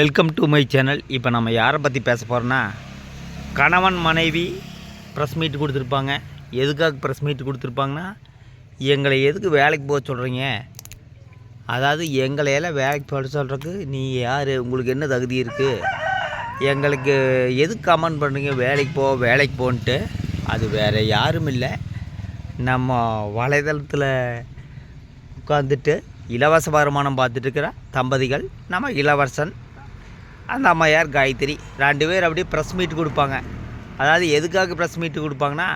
Welcome to my channel இப்போ நம்ம யாரை பற்றி பேச போகிறோன்னா கணவன் மனைவி ப்ரெஸ் மீட் கொடுத்துருப்பாங்க. எதுக்காக ப்ரெஸ் மீட் கொடுத்துருப்பாங்கன்னா எங்களை எதுக்கு வேலைக்கு போக சொல்கிறீங்க அதாவது எங்களையெல்லாம் வேலைக்கு போக சொல்கிறதுக்கு நீ யார்? உங்களுக்கு என்ன தகுதி இருக்குது எங்களுக்கு எதுக்கு கமெண்ட் பண்ணுறீங்க வேலைக்கு போ வேலைக்கு போன்ட்டு. அது வேறு யாரும் இல்லை. நம்ம வலைதளத்தில் உட்காந்துட்டு இலவச வருமானம் பார்த்துட்டு இருக்கிற தம்பதிகள் நம்ம இளவரசன் அந்த அம்மையார் காயத்ரி. ரெண்டு பேர் அப்படியே ப்ரெஸ் மீட் கொடுப்பாங்க. அதாவது எதுக்காக ப்ரெஸ் மீட் கொடுப்பாங்கன்னா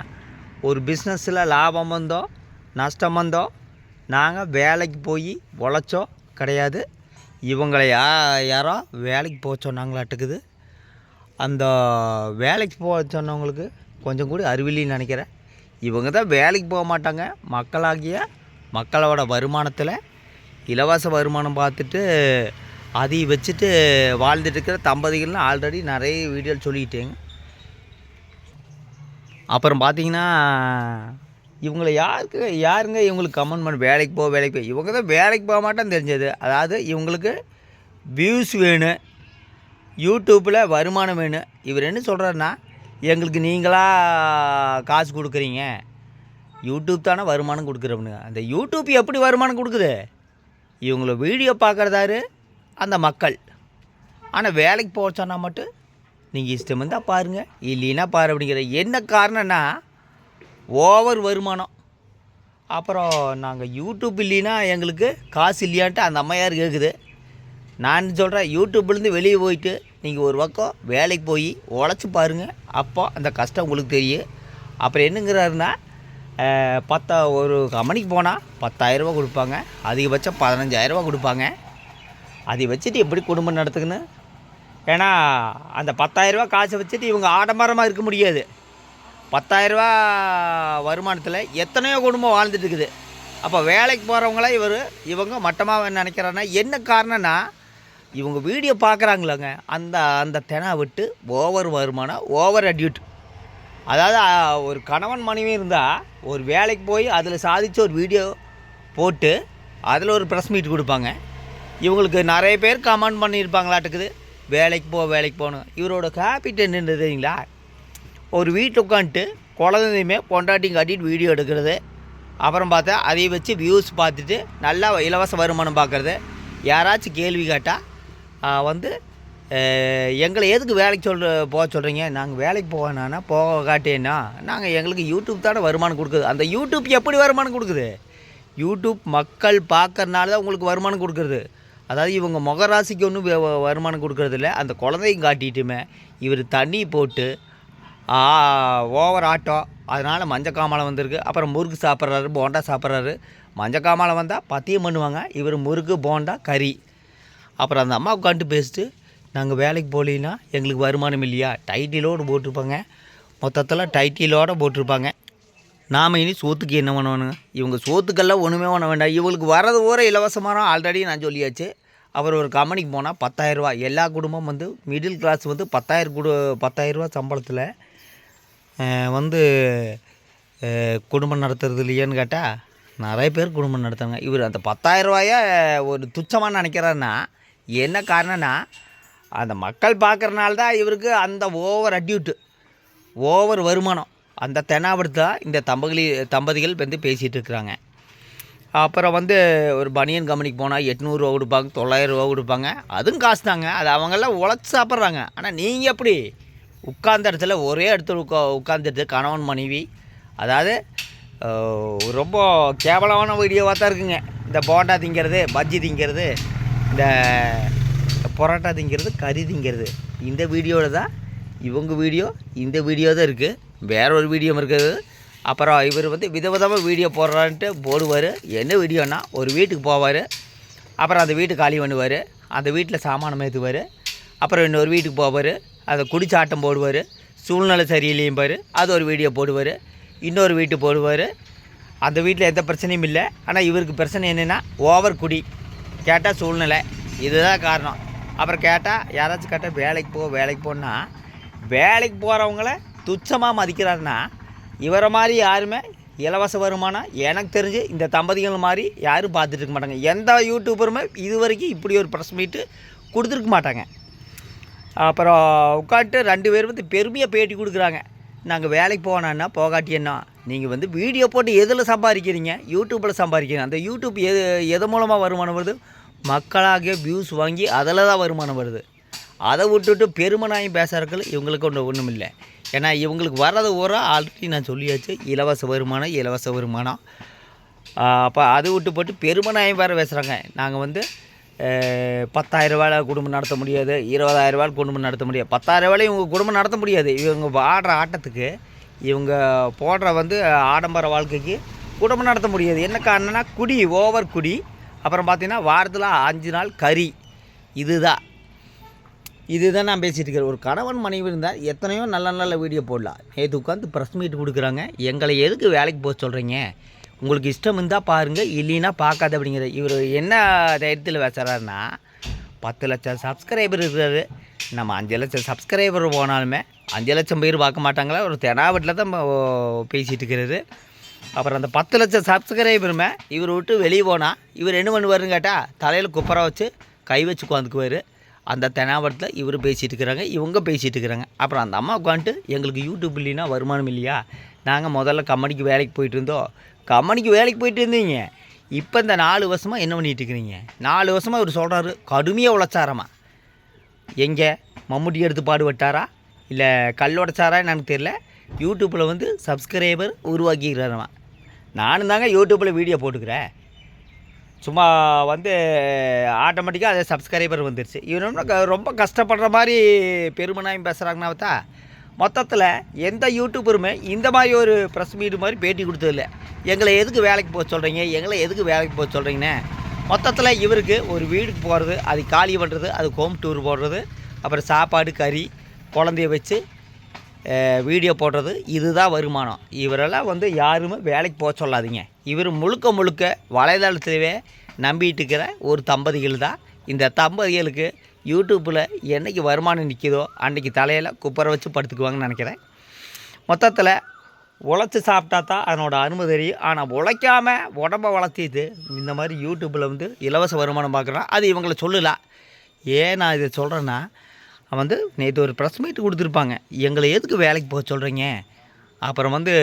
ஒரு பிஸ்னஸில் லாபம் வந்தோ நஷ்டம் வந்தோ நாங்கள் வேலைக்கு போய் உழைச்சோ கிடையாது. இவங்களை யா யாரோ வேலைக்கு போக சொன்னாங்களாட்டுக்குது. அந்த வேலைக்கு போக சொன்னவங்களுக்கு கொஞ்சம் கூட அறிவில்லைன்னு நினைக்கிறேன். இவங்க தான் வேலைக்கு போக மாட்டாங்க. மக்களாகிய மக்களோட வருமானத்தில் இலவச வருமானம் பார்த்துட்டு அதை வச்சுட்டு வாழ்ந்துட்டு இருக்கிற தம்பதிகள்னு ஆல்ரெடி நிறைய வீடியோ சொல்லிட்டேங்க அப்புறம் பார்த்தீங்கன்னா இவங்களை யாருக்கு யாருங்க இவங்களுக்கு கமெண்ட் பண்ண வேலைக்கு போ வேலைக்கு போய் இவங்க தான் வேலைக்கு போக மாட்டேன்னு தெரிஞ்சது. அதாவது இவங்களுக்கு வியூஸ் வேணும் யூடியூப்பில் வருமானம் வேணும். இவர் என்ன சொல்கிறாருன்னா எங்களுக்கு நீங்களாக காசு கொடுக்குறீங்க. யூடியூப் தானே வருமானம் கொடுக்குறவனுங்க. அந்த யூடியூப் எப்படி வருமானம் கொடுக்குது? இவங்கள வீடியோ பார்க்குறதாரு அந்த மக்கள். ஆனால் வேலைக்கு போக சொன்னால் மட்டும் நீங்கள் இஷ்டம் இருந்தால் பாருங்கள் இல்லைன்னா பாரு அப்படிங்கிற என்ன காரணம்னா ஓவர் வருமானம். அப்புறம் நாங்கள் யூடியூப் இல்லைன்னா எங்களுக்கு காசு இல்லையான்ட்டு அந்த அம்மையார் கேட்குது நான் சொல்கிறேன் யூடியூப்லேருந்து வெளியே போயிட்டு நீங்கள் ஒரு பக்கம் வேலைக்கு போய் உழைச்சி பாருங்கள் அப்போ அந்த கஷ்டம் உங்களுக்கு தெரியும். அப்புறம் என்னங்கிறாருன்னா பத்தா ஒரு கம்பெனிக்கு போனால் பத்தாயிரரூபா கொடுப்பாங்க. அதிகபட்சம் பதினஞ்சாயிரரூபா கொடுப்பாங்க. அதை வச்சுட்டு எப்படி குடும்பம் நடத்துக்கணும் ஏன்னா அந்த பத்தாயிரரூபா காசை வச்சுட்டு இவங்க ஆடம்பரமாக இருக்க முடியாது. பத்தாயிரரூபா வருமானத்தில் எத்தனையோ குடும்பம் வாழ்ந்துட்டு இருக்குது. அப்போ வேலைக்கு போகிறவங்கள இவர் இவங்க மட்டமாக நினைக்கிறாங்கன்னா என்ன காரணம்னா இவங்க வீடியோ பார்க்குறாங்களாங்க அந்த அந்த தினா விட்டு ஓவர் வருமானம் ஓவர் அட்யூட். அதாவது ஒரு கணவன் மனைவி இருந்தால் ஒரு வேலைக்கு போய் அதில் சாதித்து ஒரு வீடியோ போட்டு அதில் ஒரு ப்ரெஸ் மீட் கொடுப்பாங்க. இவங்களுக்கு நிறைய பேர் கமெண்ட் பண்ணியிருப்பாங்களாட்டுக்குது. வேலைக்கு போ வேலைக்கு போகணும் இவரோட ஹேபிட் என்னென்னு தெரியுங்களா? ஒரு வீட்டில் உட்காந்துட்டு குழந்தையுமே பொண்டாட்டியும் காட்டிட்டு வீடியோ எடுக்கிறது. அப்புறம் பார்த்தா அதை வச்சு வியூஸ் பார்த்துட்டு நல்லா இலவச வருமானம் பார்க்குறது. யாராச்சும் கேள்வி கேட்டால் வந்து எங்களை எதுக்கு வேலைக்கு சொல்கிற போக சொல்கிறீங்க நாங்கள் வேலைக்கு போவேனா போக காட்டேன்னா நாங்கள் எங்களுக்கு யூடியூப் தானே வருமானம் கொடுக்குது. அந்த யூடியூப் எப்படி வருமானம் கொடுக்குது? யூடியூப் மக்கள் பார்க்கறனால தான் உங்களுக்கு வருமானம் கொடுக்குறது. அதாவது இவங்க முகராசிக்கு ஒன்றும் வருமானம் கொடுக்கறது அந்த குழந்தையும் காட்டிட்டுமே இவர் தண்ணி போட்டு ஓவர் ஆட்டம் அதனால் மஞ்சள் காமாலை வந்திருக்கு. அப்புறம் முறுக்கு சாப்பிட்றாரு போண்டா சாப்பிட்றாரு. மஞ்சள் காமாலை வந்தால் பத்தியம் பண்ணுவாங்க. இவர் முறுக்கு போண்டா கறி. அப்புறம் அந்த அம்மா உட்காந்துட்டு பேசிட்டு நாங்கள் வேலைக்கு போகலின்னா எங்களுக்கு வருமானம் இல்லையா? டைட்டிலோடு போட்டிருப்பாங்க. மொத்தத்தில் டைட்டிலோடு போட்டிருப்பாங்க. நாம் இனி சோத்துக்கு என்ன பண்ணணுங்க இவங்க சோத்துக்கெல்லாம் ஒன்றுமே பண்ண வேண்டாம். இவங்களுக்கு வரது ஊர இலவசமான ஆல்ரெடி நான் சொல்லியாச்சு. அவர் ஒரு கம்பெனிக்கு போனால் பத்தாயிரரூவா எல்லா குடும்பம் வந்து மிடில் கிளாஸ் வந்து பத்தாயிரம் குடு பத்தாயிரரூவா சம்பளத்தில் வந்து குடும்பம் நடத்துறது இல்லையான்னு கேட்டால் நிறைய பேர் குடும்பம் நடத்துறாங்க. இவர் அந்த பத்தாயிரரூவாய ஒரு துச்சமாக நினைக்கிறாருன்னா என்ன காரணம்னா அந்த மக்கள் பார்க்குறனால தான் இவருக்கு அந்த ஓவர் அட்யூட்டு ஓவர் வருமானம். அந்த தெனாவடுத்து தான் இந்த தம்பகளி தம்பதிகள் வந்து பேசிகிட்டு இருக்கிறாங்க அப்புறம் வந்து ஒரு பனியன் கம்பெனிக்கு போனால் எட்நூறுரூவா கொடுப்பாங்க தொள்ளாயிரரூவா கொடுப்பாங்க. அதுவும் காசு தாங்க. அது அவங்கெல்லாம் உழைச்சி சாப்பிட்றாங்க. ஆனால் நீங்கள் எப்படி? உட்கார்ந்த இடத்துல ஒரே இடத்துல உட்கா உட்காந்துட்டு கணவன் மனைவி அதாவது ரொம்ப கேவலமான வீடியோவாக தான் இருக்குங்க. இந்த போண்டா திங்கிறது பஜ்ஜி திங்கிறது இந்த பரோட்டா திங்கிறது கறி திங்கிறது. இந்த வீடியோவில் தான் இவங்க வீடியோ இந்த வீடியோ தான் இருக்குது வேற ஒரு வீடியோ இருக்குது. அப்புறம் இவர் வந்து விதவிதமாக வீடியோ போடுறான்ட்டு போடுவார். என்ன வீடியோனா ஒரு வீட்டுக்கு போவார். அப்புறம் அந்த வீட்டு காலி பண்ணுவார். அந்த வீட்டில் சாமானம் ஏற்றுவார் அப்புறம் இன்னொரு வீட்டுக்கு போவார். அதை குடிச்சு ஆட்டம் போடுவார். சூழ்நிலை சரியில்லையும் பாரு. அது ஒரு வீடியோ போடுவார். இன்னொரு வீட்டு போடுவார். அந்த வீட்டில் எந்த பிரச்சனையும் இல்லை. ஆனால் இவருக்கு பிரச்சனை என்னென்னா ஓவர் குடி. கேட்டால் சூழ்நிலை. இதுதான் காரணம். அப்புறம் கேட்டால் யாராச்சும் கேட்டால் வேலைக்கு போ வேலைக்கு போனால் வேலைக்கு போகிறவங்கள துச்சமாக மதிக்கிறாருன்னா இவரை மாதிரி யாருமே இலவச வருமானம் எனக்கு தெரிஞ்சு இந்த தம்பதிகள் மாதிரி யாரும் பார்த்துட்டு இருக்க மாட்டாங்க. எந்த யூடியூபருமே இது வரைக்கும் இப்படி ஒரு ப்ரெஸ் மீட்டு கொடுத்துருக்க மாட்டாங்க. அப்புறம் உட்காந்துட்டு ரெண்டு பேரும் வந்து பெருமையாக பேட்டி கொடுக்குறாங்க. நாங்கள் வேலைக்கு போனான்னா போகாட்டி என்ன? நீங்கள் வந்து வீடியோ போட்டு எதில் சம்பாதிக்கிறீங்க? யூடியூப்பில் சம்பாதிக்கிறீங்க. அந்த யூடியூப் எது எது மூலமாக வருமானம் வருது? மக்களாகிய வியூஸ் வாங்கி அதில் தான் வருமானம் வருது. அதை விட்டுட்டு பெருமனாயும் பேசுகிறக்கள் இவங்களுக்கு ஒன்று ஒன்றும் இல்லை ஏன்னா இவங்களுக்கு வர்றது ஒரு ஆல்ரெடி நான் சொல்லியாச்சு இலவச வருமானம் இலவச வருமானம். அப்போ அது விட்டு போட்டு பெருமனாயம் வேறு பேசுகிறாங்க நாங்கள் வந்து பத்தாயிரம் குடும்பம் நடத்த முடியாது இருபதாயிரம் குடும்பம் நடத்த முடியாது. பத்தாயிரம் இவங்க குடும்பம் நடத்த முடியாது. இவங்க ஆடுற ஆட்டத்துக்கு இவங்க போடுற வந்து ஆடம்பர வாழ்க்கைக்கு குடும்பம் நடத்த முடியாது. என்ன காரணம்னா குடி ஓவர் குடி. அப்புறம் பார்த்திங்கன்னா வாரத்தில் அஞ்சு நாள் கறி. இதுதான். இதுதான் நான் பேசிகிட்டு இருக்கிறேன். ஒரு கணவன் மனைவி இருந்தால் எத்தனையோ நல்ல நல்ல வீடியோ போடலாம். நேற்று உட்காந்து ப்ரெஸ் மீட் கொடுக்குறாங்க. எங்களை எதுக்கு வேலைக்கு போக சொல்கிறீங்க உங்களுக்கு இஷ்டம் இருந்தால் பாருங்கள் இல்லைன்னா பார்க்காத அப்படிங்கிற. இவர் என்ன தைரியத்தில் பேசுகிறாருன்னா பத்து லட்சம் சப்ஸ்கிரைபர் இருக்கிறாரு நம்ம அஞ்சு லட்சம் சப்ஸ்கிரைபர் போனாலுமே அஞ்சு லட்சம் பேர் பார்க்க மாட்டாங்களா? ஒரு தெனாவட்டில் தான் பேசிகிட்டு இருக்கிறாரு. அப்புறம் அந்த பத்து லட்சம் சப்ஸ்கிரைபருமே இவர் விட்டு வெளியே போனால் இவர் என்ன பண்ணுவாருன்னு கேட்டால் தலையில் குப்பரை வச்சு கை வச்சு உட்காந்துக்குவார் அந்த தெனாவரத்தில் இவர் பேசிகிட்டு இருக்கிறாங்க இவங்க பேசிகிட்டு இருக்கிறாங்க அப்புறம் அந்த அம்மா உட்காந்துட்டு எங்களுக்கு யூடியூப் இல்லைன்னா வருமானம் இல்லையா? நாங்கள் முதல்ல கம்பெனிக்கு வேலைக்கு போயிட்டு இருந்தோம். கம்பெனிக்கு வேலைக்கு போயிட்டு இருந்தீங்க? இப்போ இந்த நாலு வருஷமாக என்ன பண்ணிகிட்டு இருக்கிறீங்க? நாலு வருஷமாக இவர் சொல்கிறாரு கடுமையாக உழைச்சாரமா. எங்கே? மம்முட்டி எடுத்து பாடுபட்டாரா? இல்லை கல் உடைச்சாரா எனக்கு தெரியல. யூடியூப்பில் வந்து சப்ஸ்கிரைபர் உருவாக்கிக்கிறாரமா நானும் தாங்க யூடியூப்பில் வீடியோ போட்டுக்கிறேன். சும்மா வந்து ஆட்டோமேட்டிக்காக அதே சப்ஸ்கிரைபர் வந்துருச்சு. இவன் ரொம்ப கஷ்டப்படுற மாதிரி பெருமனாயும் பேசுகிறாங்கன்னா பார்த்தா மொத்தத்தில் எந்த யூடியூபருமே இந்த மாதிரி ஒரு ப்ரெஸ் மீட் மாதிரி பேட்டி கொடுத்ததில்ல. எங்களை எதுக்கு வேலைக்கு போக சொல்கிறீங்க எங்களை எதுக்கு வேலைக்கு போக சொல்கிறீங்கன்னு மொத்தத்தில் இவருக்கு ஒரு வீடுக்கு போகிறது அது காலி பண்ணுறது அது ஹோம் டூர் போடுறது அப்புறம் சாப்பாடு கறி குழந்தைய வச்சு வீடியோ போடுறது இதுதான் வருமானம். இவரெல்லாம் வந்து யாருமே வேலைக்கு போக சொல்லாதீங்க. இவர் முழுக்க முழுக்க வலைதளத்திலே நம்பிட்டு இருக்கிற ஒரு தம்பதிகள் தான். இந்த தம்பதிகளுக்கு யூடியூப்பில் என்னைக்கு வருமானம் நிற்கிதோ அன்றைக்கி தலையில் குப்பரை வச்சு படுத்துக்குவாங்கன்னு நினைக்கிறேன். மொத்தத்தில் உழைச்சி சாப்பிட்டா தான் அதனோட அருமை தெரியும். ஆனால் உழைக்காம உடம்ப வளர்த்திட்டு இந்த மாதிரி யூடியூப்பில் வந்து இலவச வருமானம் பார்க்குறோம் அது இவங்களை சொல்லலாம் ஏன் நான் இதை சொல்கிறேன்னா வந்து நேற்று ஒரு ப்ரெஸ் மீட் கொடுத்துருப்பாங்க. எங்களை எதுக்கு வேலைக்கு போக சொல்கிறீங்க அப்புறம் வந்து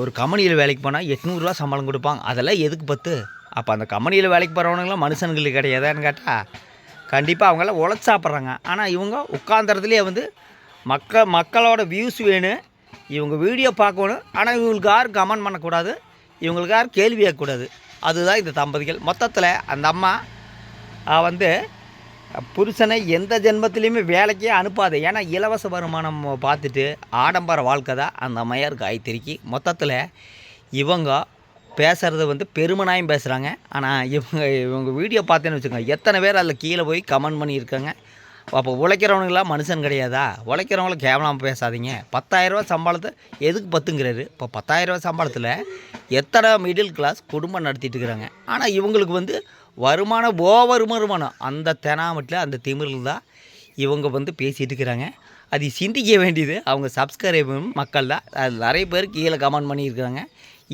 ஒரு கம்பெனியில் வேலைக்கு போனால் எட்நூறுரூவா சம்பளம் கொடுப்பாங்க. அதெல்லாம் எதுக்கு பத்து? அப்போ அந்த கம்பெனியில் வேலைக்கு போகிறவனுங்களாம் மனுஷனுங்களுக்கு கிடையாதான்னு கேட்டால் கண்டிப்பாக அவங்களாம் உழைச்சி சாப்பிட்றாங்க. ஆனால் இவங்க உட்காந்துறதுலேயே வந்து மக்க மக்களோட வியூஸ் வேணும் இவங்க வீடியோ பார்க்கணும். ஆனால் இவங்களுக்கு யாரும் கமெண்ட் பண்ணக்கூடாது. இவங்களுக்கு யாரும் கேள்வி கேட்கக்கூடாது. அதுதான் இந்த தம்பதிகள். மொத்தத்தில் அந்த அம்மா வந்து புருஷனை எந்த ஜென்மத்திலையுமே வேலைக்கே அனுப்பாது. ஏன்னா இலவச வருமானம் பார்த்துட்டு ஆடம்பர வாழ்க்கை தான் அந்த அம்மையாருக்கு ஆய்த்திருக்கி மொத்தத்தில் இவங்க பேசுகிறது வந்து பெருமனாயும் பேசுகிறாங்க ஆனால் இவங்க இவங்க வீடியோ பார்த்தேன்னு வச்சுக்கோங்க. எத்தனை பேர் அதில் கீழே போய் கமெண்ட் பண்ணியிருக்காங்க. அப்போ உழைக்கிறவனுங்களாம் மனுஷன் கிடையாதா? உழைக்கிறவங்கள கேவலமாக பேசாதீங்க. பத்தாயிரரூவா சம்பளத்தை எதுக்கு பத்துங்கிறாரு? இப்போ பத்தாயிரரூவா சம்பளத்தில் எத்தனை மிடில் கிளாஸ் குடும்பம் நடத்திட்டு இருக்கிறாங்க. ஆனால் இவங்களுக்கு வந்து வருமானம் ஓவர் வருமானம் அந்த தெனாமட்டில் அந்த திமிரில் தான் இவங்க வந்து பேசிகிட்டு இருக்கிறாங்க. அது சிந்திக்க வேண்டியது. அவங்க சப்ஸ்கிரைபரும் மக்கள் தான். அது நிறைய பேர் கீழே கமெண்ட் பண்ணியிருக்கிறாங்க.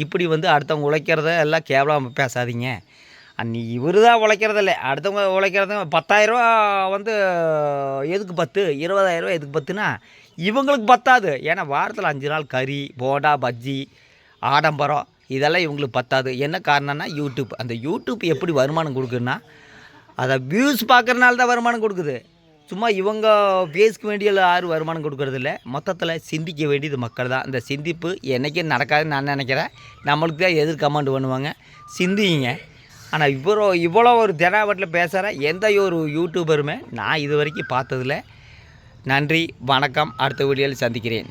இப்படி வந்து அடுத்தவங்க உழைக்கிறத எல்லாம் கேவலம் பேசாதீங்க. அன்னி இவர் தான் உழைக்கிறதில்ல அடுத்தவங்க உழைக்கிறத பத்தாயிரரூவா வந்து எதுக்கு பத்து? இருபதாயிரரூவா எதுக்கு பத்துனா இவங்களுக்கு பத்தாது. ஏன்னா வாரத்தில் அஞ்சு நாள் கறி போண்டா பஜ்ஜி ஆடம்பரம் இதெல்லாம் இவங்களுக்கு பத்தாது. என்ன காரணம்னா யூடியூப் அந்த யூடியூப் எப்படி வருமானம் கொடுக்குன்னா அதை வியூஸ் பார்க்குறனால தான் வருமானம் கொடுக்குது. சும்மா இவங்க பேசிக்க வேண்டிய யாரும் வருமானம் கொடுக்கறது மொத்தத்தில் சிந்திக்க வேண்டியது மக்கள் தான். அந்த சிந்திப்பு என்றைக்கும் நடக்காதுன்னு நான் நினைக்கிறேன். நம்மளுக்கு தான் எதிர் கமாண்ட் பண்ணுவாங்க. சிந்திங்க. ஆனால் இவ்வளோ இவ்வளோ ஒரு தெனாவட்டில் பேசுகிற எந்த ஒரு யூடியூபருமே நான் இது வரைக்கும் பார்த்ததில்ல. நன்றி வணக்கம். அடுத்த வீடியோவில் சந்திக்கிறேன்.